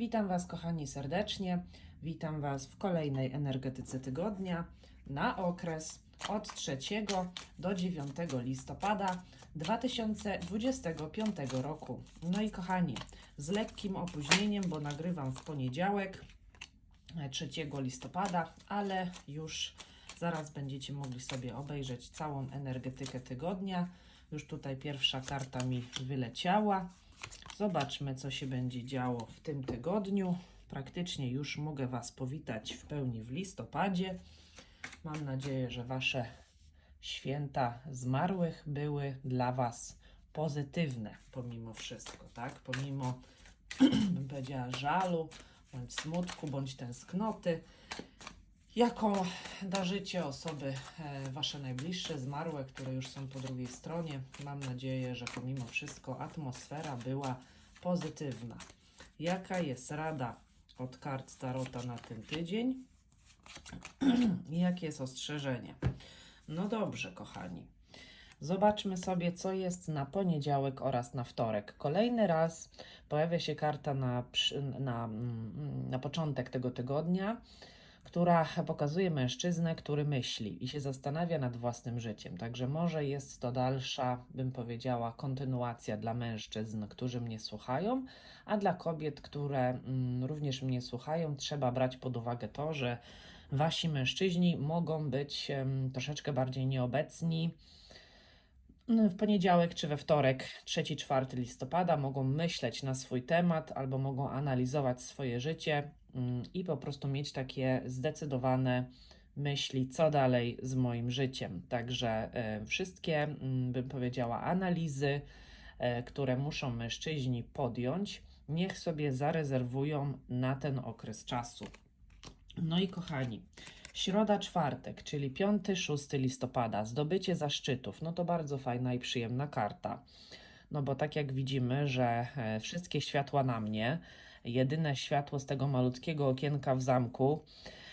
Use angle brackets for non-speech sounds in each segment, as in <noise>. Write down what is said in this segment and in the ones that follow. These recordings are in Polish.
Witam Was, kochani, serdecznie. Witam Was w kolejnej energetyce tygodnia na okres od 3 do 9 listopada 2025 roku. No i kochani, z lekkim opóźnieniem, bo nagrywam w poniedziałek e, 3 listopada, ale już zaraz będziecie mogli sobie obejrzeć całą energetykę tygodnia. Już tutaj pierwsza karta mi wyleciała. Zobaczmy, co się będzie działo w tym tygodniu. Praktycznie już mogę Was powitać w pełni w listopadzie. Mam nadzieję, że Wasze święta zmarłych były dla Was pozytywne, pomimo wszystko, tak? Pomimo, <clears throat> bym powiedziała, żalu, bądź smutku, bądź tęsknoty, jaką darzycie osoby e, Wasze najbliższe, zmarłe, które już są po drugiej stronie. Mam nadzieję, że pomimo wszystko atmosfera była pozytywna. Jaka jest rada od kart Tarota na ten tydzień? <clears throat> I jakie jest ostrzeżenie? No dobrze, kochani. Zobaczmy sobie, co jest na poniedziałek oraz na wtorek. Kolejny raz pojawia się karta na, na, mm, na początek tego tygodnia, która pokazuje mężczyznę, który myśli i się zastanawia nad własnym życiem. Także może jest to dalsza, bym powiedziała, kontynuacja dla mężczyzn, którzy mnie słuchają, a dla kobiet, które mm, również mnie słuchają, trzeba brać pod uwagę to, że wasi mężczyźni mogą być em, troszeczkę bardziej nieobecni. W poniedziałek czy we wtorek, 3-4 listopada, mogą myśleć na swój temat albo mogą analizować swoje życie mm, i po prostu mieć takie zdecydowane myśli, co dalej z moim życiem. Także e, wszystkie, mm, bym powiedziała, analizy, e, które muszą mężczyźni podjąć, niech sobie zarezerwują na ten okres czasu. No i kochani, środa, czwartek, czyli 5-6 listopada, zdobycie zaszczytów. No to bardzo fajna i przyjemna karta. No bo tak jak widzimy, że e, wszystkie światła na mnie, jedyne światło z tego malutkiego okienka w zamku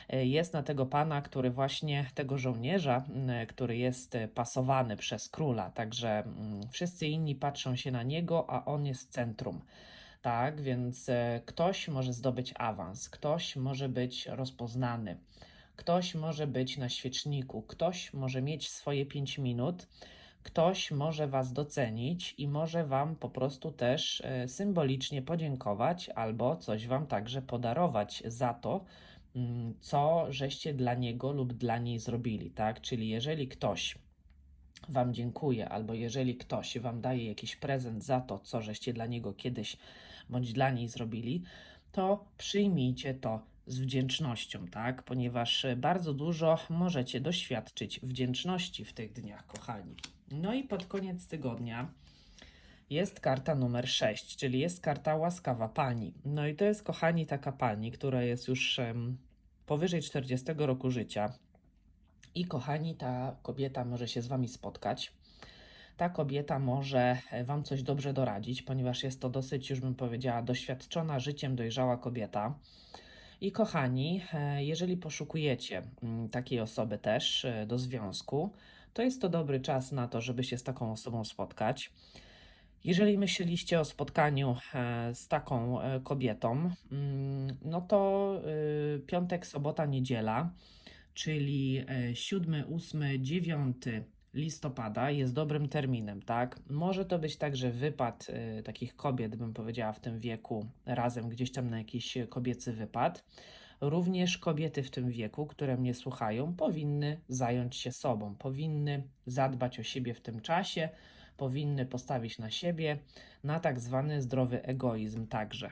e, jest na tego pana, który właśnie tego żołnierza, m, który jest e, pasowany przez króla. Także wszyscy inni patrzą się na niego, a on jest centrum. Tak, więc e, ktoś może zdobyć awans, ktoś może być rozpoznany, ktoś może być na świeczniku, ktoś może mieć swoje 5 minut, ktoś może Was docenić i może Wam po prostu też e, symbolicznie podziękować albo coś Wam także podarować za to, mm, co żeście dla niego lub dla niej zrobili, tak? Czyli jeżeli ktoś Wam dziękuję, albo jeżeli ktoś Wam daje jakiś prezent za to, co żeście dla niego kiedyś bądź dla niej zrobili, to przyjmijcie to z wdzięcznością, tak? Ponieważ e, bardzo dużo możecie doświadczyć wdzięczności w tych dniach, kochani. No i pod koniec tygodnia jest karta numer 6, czyli jest karta łaskawa pani. No i to jest, kochani, taka pani, która jest już em, powyżej 40 roku życia. I kochani, ta kobieta może się z Wami spotkać. Ta kobieta może e, Wam coś dobrze doradzić, ponieważ jest to dosyć, już bym powiedziała, doświadczona życiem dojrzała kobieta. I kochani, e, jeżeli poszukujecie mm, takiej osoby też e, do związku, to jest to dobry czas na to, żeby się z taką osobą spotkać. Jeżeli myśleliście o spotkaniu e, z taką kobietą, mm, no to piątek, sobota, niedziela, czyli e, 7, 8, 9 listopada jest dobrym terminem, tak? Może to być także wypad e, takich kobiet, bym powiedziała, w tym wieku, razem gdzieś tam na jakiś kobiecy wypad. Również kobiety w tym wieku, które mnie słuchają, powinny zająć się sobą, powinny zadbać o siebie w tym czasie, powinny postawić na siebie, na tak zwany zdrowy egoizm także.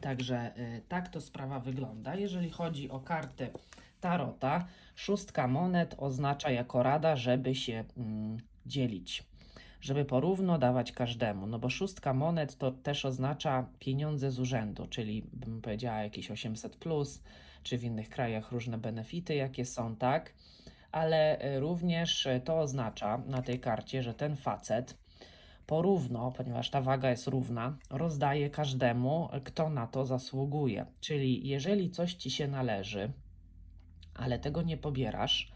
Także y, tak to sprawa wygląda. Jeżeli chodzi o karty Tarota, szóstka monet oznacza jako rada, żeby się mm, dzielić, żeby porówno dawać każdemu. No bo szóstka monet to też oznacza pieniądze z urzędu, czyli bym powiedziała jakieś 800, plus, czy w innych krajach różne benefity, jakie są, tak? Ale y, również y, to oznacza na tej karcie, że ten facet porówno, ponieważ ta waga jest równa, rozdaje każdemu, kto na to zasługuje. Czyli jeżeli coś ci się należy, ale tego nie pobierasz,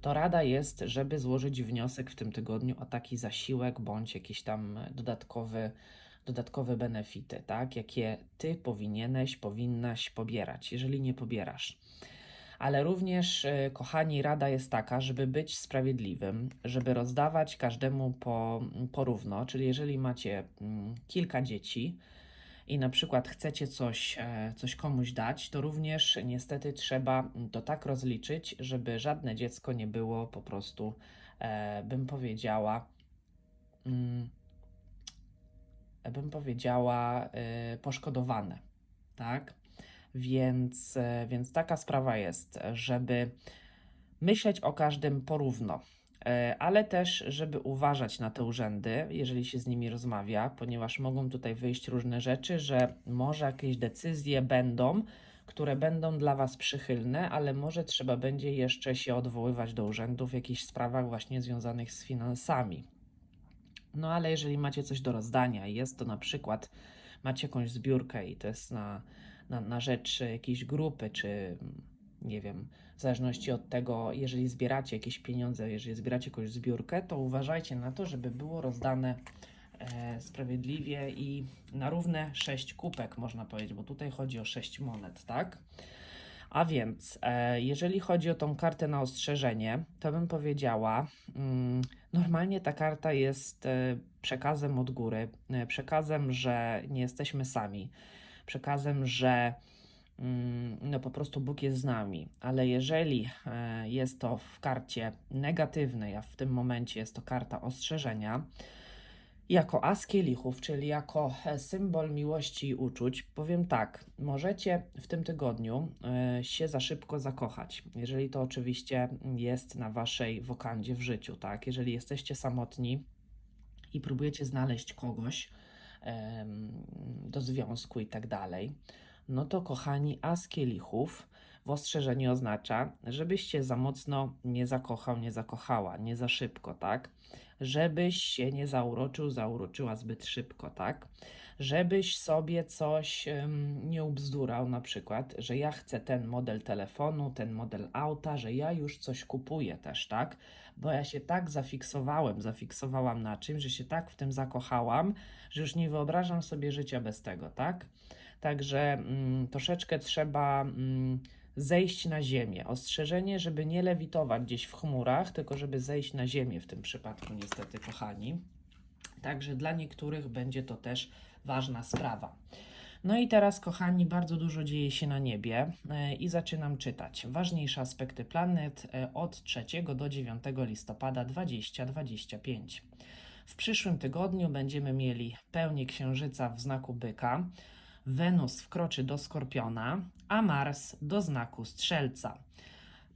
to rada jest, żeby złożyć wniosek w tym tygodniu o taki zasiłek bądź jakiś tam dodatkowy, dodatkowe benefity, tak? Jakie ty powinieneś, powinnaś pobierać, jeżeli nie pobierasz. Ale również, e, kochani, rada jest taka, żeby być sprawiedliwym, żeby rozdawać każdemu po, porówno. Czyli jeżeli macie mm, kilka dzieci i na przykład chcecie coś, e, coś komuś dać, to również niestety trzeba to tak rozliczyć, żeby żadne dziecko nie było po prostu, e, bym powiedziała, mm, bym powiedziała, y, poszkodowane, tak? Więc, e, więc taka sprawa jest, żeby myśleć o każdym porówno, e, ale też, żeby uważać na te urzędy, jeżeli się z nimi rozmawia, ponieważ mogą tutaj wyjść różne rzeczy, że może jakieś decyzje będą, które będą dla Was przychylne, ale może trzeba będzie jeszcze się odwoływać do urzędu w jakichś sprawach właśnie związanych z finansami. No ale jeżeli macie coś do rozdania i jest to na przykład, macie jakąś zbiórkę i to jest na, na, na rzecz jakiejś grupy, czy nie wiem, w zależności od tego, jeżeli zbieracie jakieś pieniądze, jeżeli zbieracie jakąś zbiórkę, to uważajcie na to, żeby było rozdane e, sprawiedliwie i na równe 6 kupek, można powiedzieć, bo tutaj chodzi o 6 monet, tak? A więc, e, jeżeli chodzi o tą kartę na ostrzeżenie, to bym powiedziała, mm, normalnie ta karta jest e, przekazem od góry, e, przekazem, że nie jesteśmy sami, przekazem, że no po prostu Bóg jest z nami, ale jeżeli e, jest to w karcie negatywnej, a w tym momencie jest to karta ostrzeżenia, jako as kielichów, czyli jako e, symbol miłości i uczuć, powiem tak, możecie w tym tygodniu e, się za szybko zakochać, jeżeli to oczywiście jest na waszej wokandzie w życiu, tak? Jeżeli jesteście samotni i próbujecie znaleźć kogoś do związku i tak dalej, no to kochani, as kielichów w ostrzeżeniu oznacza, żebyście za mocno nie zakochał, nie zakochała, nie za szybko, tak? Żebyś się nie zauroczył, zauroczyła zbyt szybko, tak? Żebyś sobie coś em, nie ubzdurał, na przykład, że ja chcę ten model telefonu, ten model auta, że ja już coś kupuję też, tak? Bo ja się tak zafiksowałem, zafiksowałam na czymś, że się tak w tym zakochałam, że już nie wyobrażam sobie życia bez tego, tak? Także mm, troszeczkę trzeba mm, zejść na ziemię. Ostrzeżenie, żeby nie lewitować gdzieś w chmurach, tylko żeby zejść na ziemię w tym przypadku, niestety, kochani. Także dla niektórych będzie to też ważna sprawa. No i teraz, kochani, bardzo dużo dzieje się na niebie e, i zaczynam czytać. Ważniejsze aspekty planet e, od 3 do 9 listopada 2025. W przyszłym tygodniu będziemy mieli pełnię księżyca w znaku byka. Wenus wkroczy do Skorpiona, a Mars do znaku Strzelca.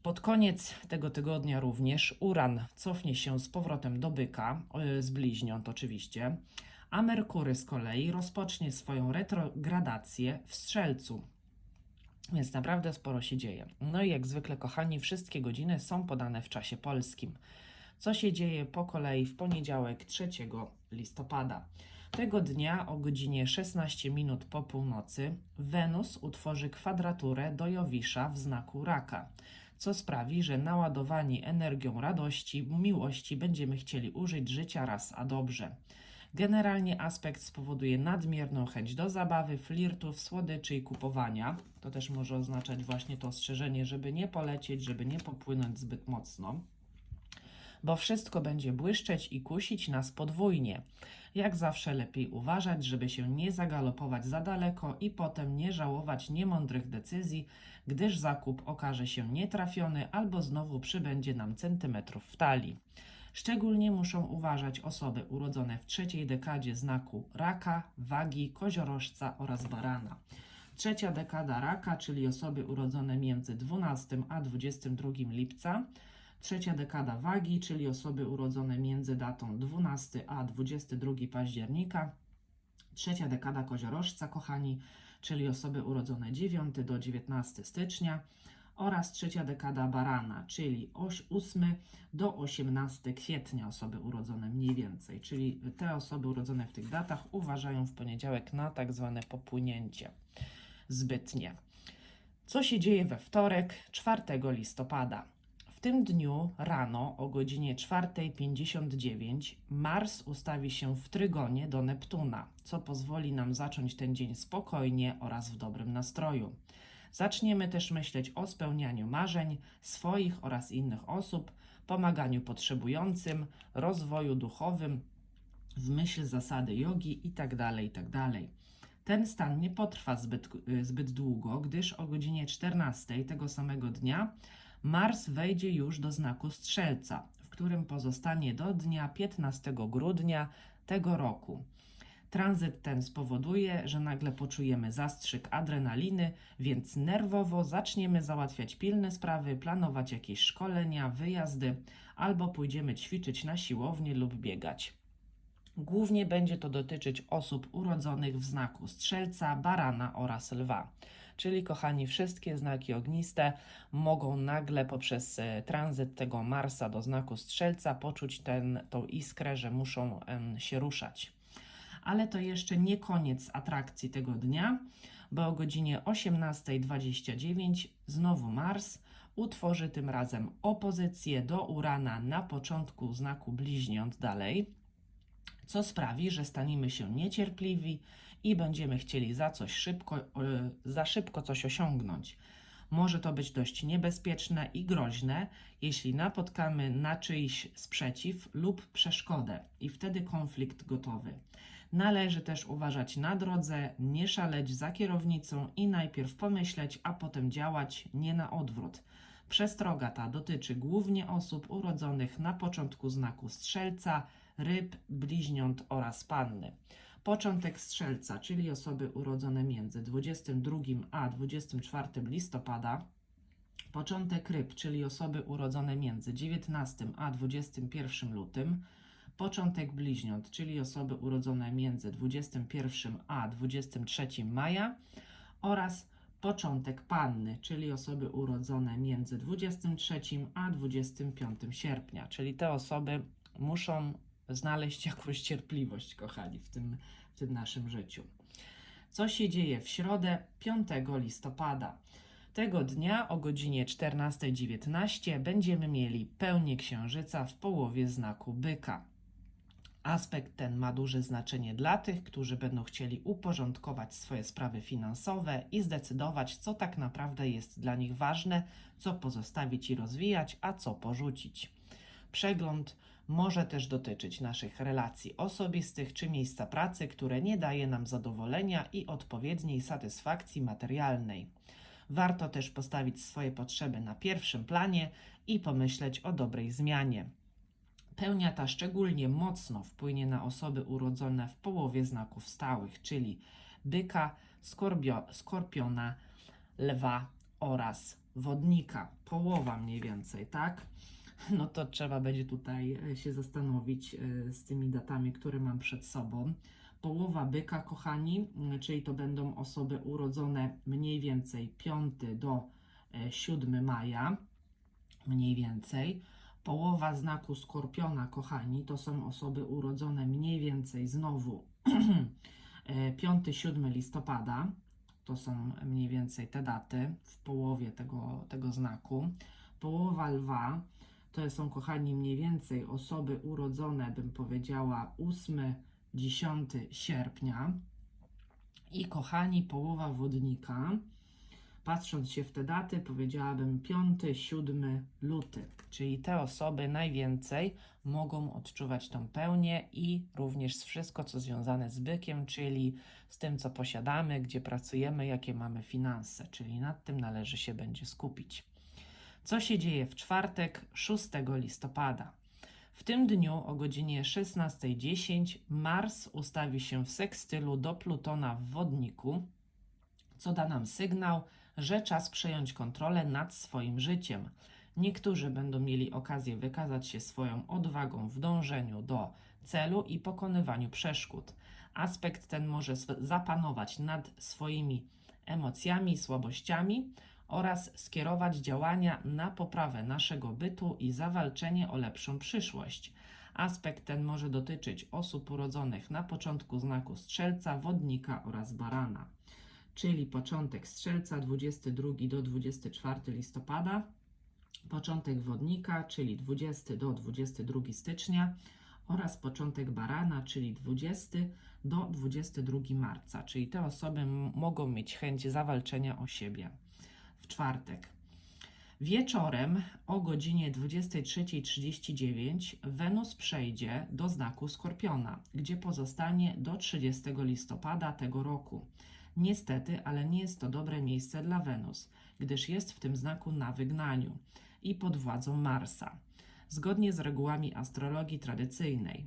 Pod koniec tego tygodnia również Uran cofnie się z powrotem do byka, e, z bliźniąt oczywiście, a Merkury z kolei rozpocznie swoją retrogradację w Strzelcu. Więc naprawdę sporo się dzieje. No i jak zwykle, kochani, wszystkie godziny są podane w czasie polskim. Co się dzieje po kolei w poniedziałek 3 listopada? Tego dnia o godzinie 16 minut po północy Wenus utworzy kwadraturę do Jowisza w znaku raka, co sprawi, że naładowani energią radości, miłości będziemy chcieli użyć życia raz a dobrze. Generalnie aspekt spowoduje nadmierną chęć do zabawy, flirtów, słodyczy i kupowania. To też może oznaczać właśnie to ostrzeżenie, żeby nie polecieć, żeby nie popłynąć zbyt mocno bo wszystko będzie błyszczeć i kusić nas podwójnie. Jak zawsze lepiej uważać, żeby się nie zagalopować za daleko i potem nie żałować niemądrych decyzji, gdyż zakup okaże się nietrafiony albo znowu przybędzie nam centymetrów w talii. Szczególnie muszą uważać osoby urodzone w trzeciej dekadzie znaku raka, wagi, koziorożca oraz barana. Trzecia dekada raka, czyli osoby urodzone między 12 a 22 lipca, Trzecia dekada wagi, czyli osoby urodzone między datą 12 a 22 października. Trzecia dekada koziorożca, kochani, czyli osoby urodzone 9 do 19 stycznia. Oraz trzecia dekada barana, czyli 8 do 18 kwietnia osoby urodzone mniej więcej. Czyli te osoby urodzone w tych datach uważają w poniedziałek na tak zwane popłynięcie zbytnie. Co się dzieje we wtorek, 4 listopada? W tym dniu rano o godzinie 4.59 Mars ustawi się w trygonie do Neptuna, co pozwoli nam zacząć ten dzień spokojnie oraz w dobrym nastroju. Zaczniemy też myśleć o spełnianiu marzeń swoich oraz innych osób, pomaganiu potrzebującym, rozwoju duchowym, w myśl zasady jogi itd. itd. Ten stan nie potrwa zbyt, zbyt długo, gdyż o godzinie 14 tego samego dnia Mars wejdzie już do znaku Strzelca, w którym pozostanie do dnia 15 grudnia tego roku. Tranzyt ten spowoduje, że nagle poczujemy zastrzyk adrenaliny, więc nerwowo zaczniemy załatwiać pilne sprawy, planować jakieś szkolenia, wyjazdy albo pójdziemy ćwiczyć na siłownię lub biegać. Głównie będzie to dotyczyć osób urodzonych w znaku strzelca, barana oraz lwa. Czyli, kochani, wszystkie znaki ogniste mogą nagle poprzez e, tranzyt tego Marsa do znaku strzelca poczuć ten, tą iskrę, że muszą się ruszać. Ale to jeszcze nie koniec atrakcji tego dnia, bo o godzinie 18.29 znowu Mars utworzy tym razem opozycję do Urana na początku znaku bliźniąt dalej co sprawi, że staniemy się niecierpliwi i będziemy chcieli za coś szybko, e, za szybko coś osiągnąć. Może to być dość niebezpieczne i groźne, jeśli napotkamy na czyjś sprzeciw lub przeszkodę i wtedy konflikt gotowy. Należy też uważać na drodze, nie szaleć za kierownicą i najpierw pomyśleć, a potem działać, nie na odwrót. Przestroga ta dotyczy głównie osób urodzonych na początku znaku strzelca, ryb, bliźniąt oraz panny. Początek strzelca, czyli osoby urodzone między 22 a 24 listopada. Początek ryb, czyli osoby urodzone między 19 a 21 lutym. Początek bliźniąt, czyli osoby urodzone między 21 a 23 maja. Oraz początek panny, czyli osoby urodzone między 23 a 25 sierpnia, czyli te osoby muszą znaleźć jakąś cierpliwość, kochani, w tym, w tym naszym życiu. Co się dzieje w środę 5 listopada? Tego dnia o godzinie 14.19 będziemy mieli pełnię księżyca w połowie znaku byka. Aspekt ten ma duże znaczenie dla tych, którzy będą chcieli uporządkować swoje sprawy finansowe i zdecydować, co tak naprawdę jest dla nich ważne, co pozostawić i rozwijać, a co porzucić. Przegląd może też dotyczyć naszych relacji osobistych czy miejsca pracy, które nie daje nam zadowolenia i odpowiedniej satysfakcji materialnej. Warto też postawić swoje potrzeby na pierwszym planie i pomyśleć o dobrej zmianie. Pełnia ta szczególnie mocno wpłynie na osoby urodzone w połowie znaków stałych, czyli byka, skorbio, skorpiona, lwa oraz wodnika. Połowa mniej więcej, tak? No to trzeba będzie tutaj e, się zastanowić e, z tymi datami, które mam przed sobą. Połowa byka, kochani, czyli to będą osoby urodzone mniej więcej 5 do 7 e, maja, mniej więcej. Połowa znaku skorpiona, kochani, to są osoby urodzone mniej więcej znowu <clears throat> 5-7 listopada. To są mniej więcej te daty w połowie tego, tego znaku. Połowa lwa to są, kochani, mniej więcej osoby urodzone, bym powiedziała, 8-10 sierpnia. I kochani, połowa wodnika, patrząc się w te daty, powiedziałabym 5-7 luty. Czyli te osoby najwięcej mogą odczuwać tą pełnię i również wszystko, co związane z bykiem, czyli z tym, co posiadamy, gdzie pracujemy, jakie mamy finanse, czyli nad tym należy się będzie skupić. Co się dzieje w czwartek 6 listopada? W tym dniu o godzinie 16.10 Mars ustawi się w sekstylu do Plutona w wodniku, co da nam sygnał, że czas przejąć kontrolę nad swoim życiem. Niektórzy będą mieli okazję wykazać się swoją odwagą w dążeniu do celu i pokonywaniu przeszkód. Aspekt ten może zapanować nad swoimi emocjami słabościami oraz skierować działania na poprawę naszego bytu i zawalczenie o lepszą przyszłość. Aspekt ten może dotyczyć osób urodzonych na początku znaku strzelca, wodnika oraz barana, czyli początek strzelca 22 do 24 listopada, początek wodnika, czyli 20 do 22 stycznia oraz początek barana, czyli 20 do 22 marca, czyli te osoby mogą mieć chęć zawalczenia o siebie. W czwartek. Wieczorem o godzinie 23.39 Wenus przejdzie do znaku Skorpiona, gdzie pozostanie do 30 listopada tego roku. Niestety, ale nie jest to dobre miejsce dla Wenus, gdyż jest w tym znaku na wygnaniu i pod władzą Marsa, zgodnie z regułami astrologii tradycyjnej.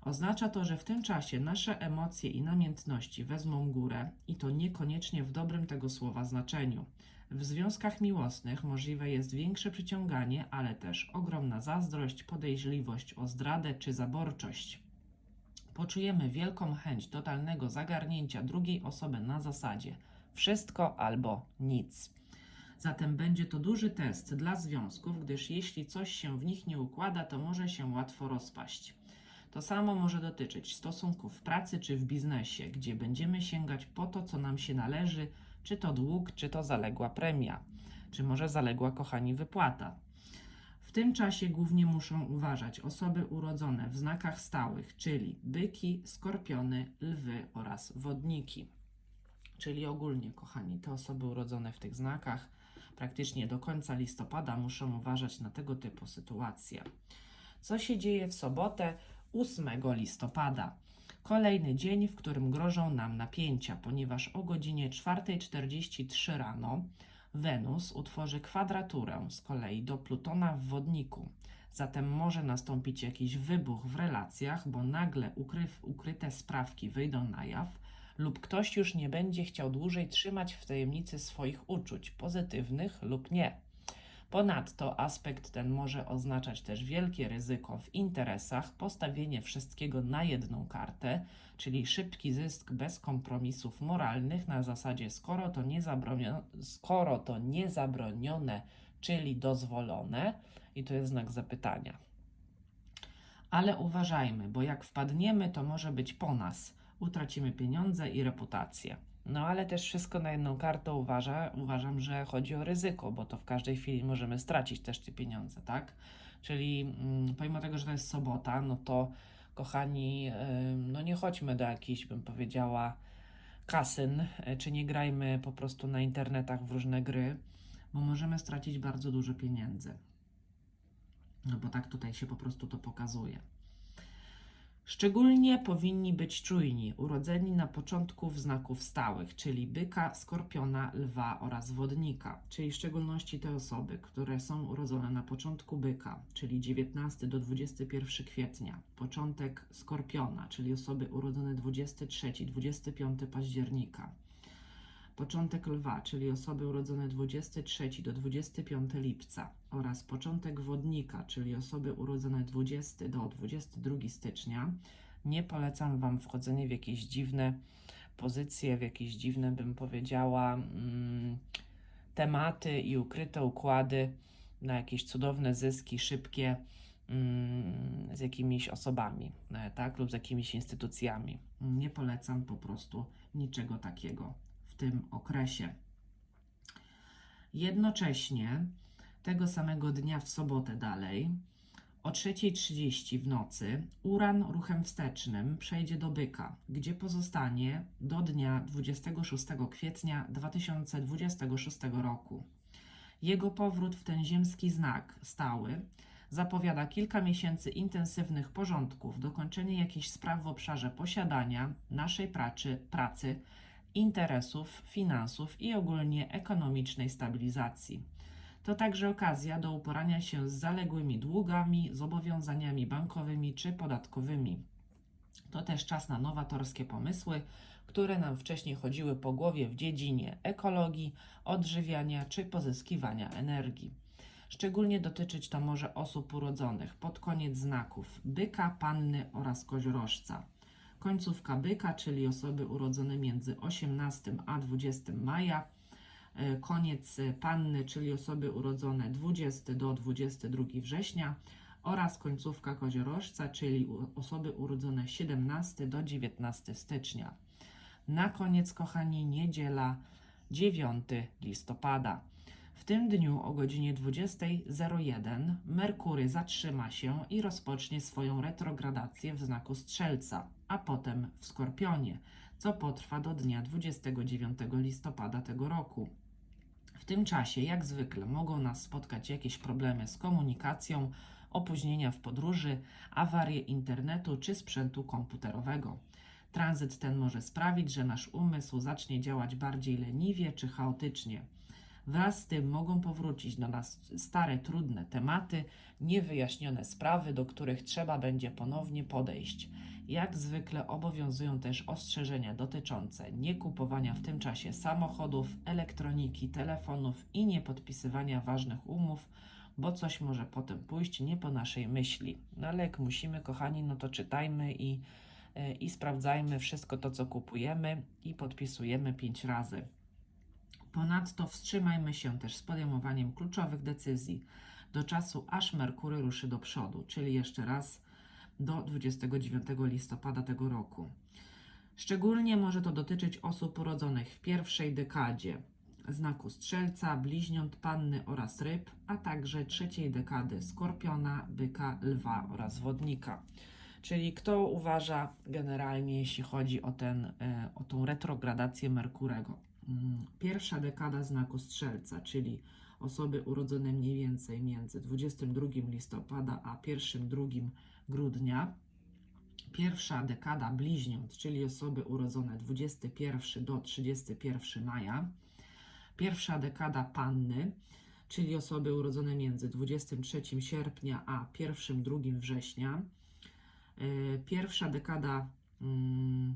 Oznacza to, że w tym czasie nasze emocje i namiętności wezmą górę i to niekoniecznie w dobrym tego słowa znaczeniu. W związkach miłosnych możliwe jest większe przyciąganie, ale też ogromna zazdrość, podejrzliwość o zdradę czy zaborczość. Poczujemy wielką chęć totalnego zagarnięcia drugiej osoby na zasadzie wszystko albo nic. Zatem będzie to duży test dla związków, gdyż jeśli coś się w nich nie układa, to może się łatwo rozpaść. To samo może dotyczyć stosunków w pracy czy w biznesie, gdzie będziemy sięgać po to, co nam się należy, czy to dług, czy to zaległa premia, czy może zaległa, kochani, wypłata. W tym czasie głównie muszą uważać osoby urodzone w znakach stałych, czyli byki, skorpiony, lwy oraz wodniki. Czyli ogólnie, kochani, te osoby urodzone w tych znakach praktycznie do końca listopada muszą uważać na tego typu sytuacje. Co się dzieje w sobotę 8 listopada? Kolejny dzień, w którym grożą nam napięcia, ponieważ o godzinie 4.43 rano Wenus utworzy kwadraturę z kolei do Plutona w wodniku. Zatem może nastąpić jakiś wybuch w relacjach, bo nagle ukryte sprawki wyjdą na jaw, lub ktoś już nie będzie chciał dłużej trzymać w tajemnicy swoich uczuć, pozytywnych lub nie. Ponadto aspekt ten może oznaczać też wielkie ryzyko w interesach, postawienie wszystkiego na jedną kartę, czyli szybki zysk bez kompromisów moralnych na zasadzie skoro to skoro to niezabronione czyli dozwolone, i to jest znak zapytania. Ale uważajmy, bo jak wpadniemy, to może być po nas. Utracimy pieniądze i reputację. No ale też wszystko na jedną kartę uważa, uważam, że chodzi o ryzyko, bo to w każdej chwili możemy stracić też te pieniądze, tak? Czyli mm, pomimo tego, że to jest sobota, no to kochani, no nie chodźmy do jakichś, bym powiedziała, kasyn, y, czy nie grajmy po prostu na internetach w różne gry, bo możemy stracić bardzo dużo pieniędzy. No bo tak tutaj się po prostu to pokazuje. Szczególnie powinni być czujni, urodzeni na początku znaków stałych, czyli byka, skorpiona, lwa oraz wodnika, czyli w szczególności te osoby, które są urodzone na początku byka, czyli 19 do 21 kwietnia, początek skorpiona, czyli osoby urodzone 23-25 października, początek lwa, czyli osoby urodzone 23 do 25 lipca oraz początek wodnika, czyli osoby urodzone 20 do 22 stycznia. Nie polecam Wam wchodzenie w jakieś dziwne pozycje, w jakieś dziwne, bym powiedziała, mm, tematy i ukryte układy na jakieś cudowne zyski, szybkie mm, z jakimiś osobami, e, tak, lub z jakimiś instytucjami. Nie polecam po prostu niczego takiego tym okresie. Jednocześnie tego samego dnia w sobotę dalej o 3.30 w nocy Uran ruchem wstecznym przejdzie do Byka, gdzie pozostanie do dnia 26 kwietnia 2026 roku. Jego powrót w ten ziemski znak stały zapowiada kilka miesięcy intensywnych porządków, dokończenie jakichś spraw w obszarze posiadania, naszej pracy, pracy interesów, finansów i ogólnie ekonomicznej stabilizacji. To także okazja do uporania się z zaległymi długami, zobowiązaniami bankowymi czy podatkowymi. To też czas na nowatorskie pomysły, które nam wcześniej chodziły po głowie w dziedzinie ekologii, odżywiania czy pozyskiwania energii. Szczególnie dotyczyć to może osób urodzonych pod koniec znaków byka, panny oraz koziorożca. Końcówka byka, czyli osoby urodzone między 18 a 20 maja, e, koniec e, panny, czyli osoby urodzone 20 do 22 września oraz końcówka koziorożca, czyli osoby urodzone 17 do 19 stycznia. Na koniec, kochani, niedziela 9 listopada. W tym dniu o godzinie 20.01 Merkury zatrzyma się i rozpocznie swoją retrogradację w znaku Strzelca, a potem w Skorpionie, co potrwa do dnia 29 listopada tego roku. W tym czasie, jak zwykle, mogą nas spotkać jakieś problemy z komunikacją, opóźnienia w podróży, awarie internetu czy sprzętu komputerowego. Tranzyt ten może sprawić, że nasz umysł zacznie działać bardziej leniwie czy chaotycznie. Wraz z tym mogą powrócić do nas stare, trudne tematy, niewyjaśnione sprawy, do których trzeba będzie ponownie podejść. Jak zwykle obowiązują też ostrzeżenia dotyczące niekupowania w tym czasie samochodów, elektroniki, telefonów i niepodpisywania ważnych umów, bo coś może potem pójść nie po naszej myśli. No ale jak musimy, kochani, no to czytajmy i, e, i sprawdzajmy wszystko to, co kupujemy i podpisujemy pięć razy. Ponadto wstrzymajmy się też z podejmowaniem kluczowych decyzji do czasu, aż Merkury ruszy do przodu, czyli jeszcze raz do 29 listopada tego roku. Szczególnie może to dotyczyć osób urodzonych w pierwszej dekadzie znaku Strzelca, Bliźniąt, Panny oraz Ryb, a także trzeciej dekady Skorpiona, Byka, Lwa oraz Wodnika. Czyli kto uważa generalnie, jeśli chodzi o, ten, e, o tą retrogradację Merkurego? Mm, Pierwsza dekada znaku Strzelca, czyli osoby urodzone mniej więcej między 22 listopada a 1-2 grudnia. Pierwsza dekada bliźniąt, czyli osoby urodzone 21 do 31 maja. Pierwsza dekada panny, czyli osoby urodzone między 23 sierpnia a 1-2 września. E, Pierwsza dekada mm,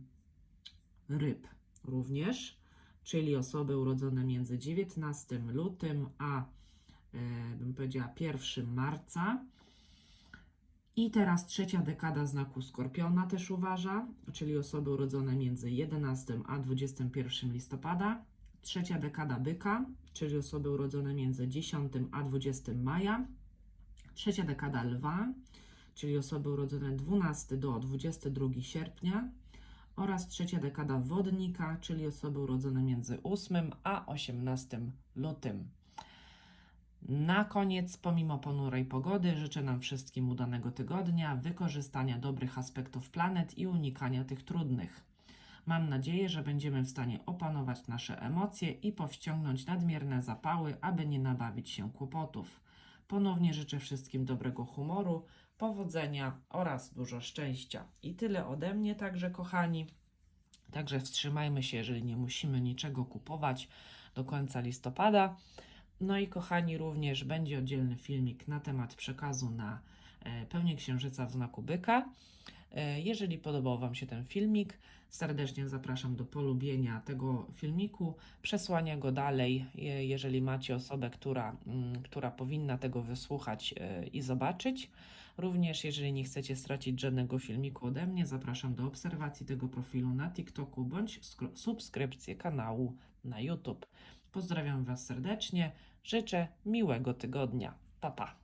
ryb również, czyli osoby urodzone między 19 lutym a e, bym powiedziała 1 marca. I teraz trzecia dekada znaku Skorpiona też uważa, czyli osoby urodzone między 11 a 21 listopada. Trzecia dekada Byka, czyli osoby urodzone między 10 a 20 maja. Trzecia dekada Lwa, czyli osoby urodzone 12 do 22 sierpnia. Oraz trzecia dekada Wodnika, czyli osoby urodzone między 8 a 18 lutym. Na koniec, pomimo ponurej pogody, życzę nam wszystkim udanego tygodnia, wykorzystania dobrych aspektów planet i unikania tych trudnych. Mam nadzieję, że będziemy w stanie opanować nasze emocje i powściągnąć nadmierne zapały, aby nie nabawić się kłopotów. Ponownie życzę wszystkim dobrego humoru, powodzenia oraz dużo szczęścia. I tyle ode mnie, także kochani. Także wstrzymajmy się, jeżeli nie musimy niczego kupować do końca listopada. No i kochani, również będzie oddzielny filmik na temat przekazu na e, pełnię księżyca w znaku byka. E, Jeżeli podobał Wam się ten filmik, serdecznie zapraszam do polubienia tego filmiku, przesłania go dalej, je- jeżeli macie osobę, która, mm, która powinna tego wysłuchać e, i zobaczyć. Również jeżeli nie chcecie stracić żadnego filmiku ode mnie, zapraszam do obserwacji tego profilu na TikToku bądź subskrypcji kanału na YouTube. Pozdrawiam Was serdecznie, życzę miłego tygodnia. Pa pa!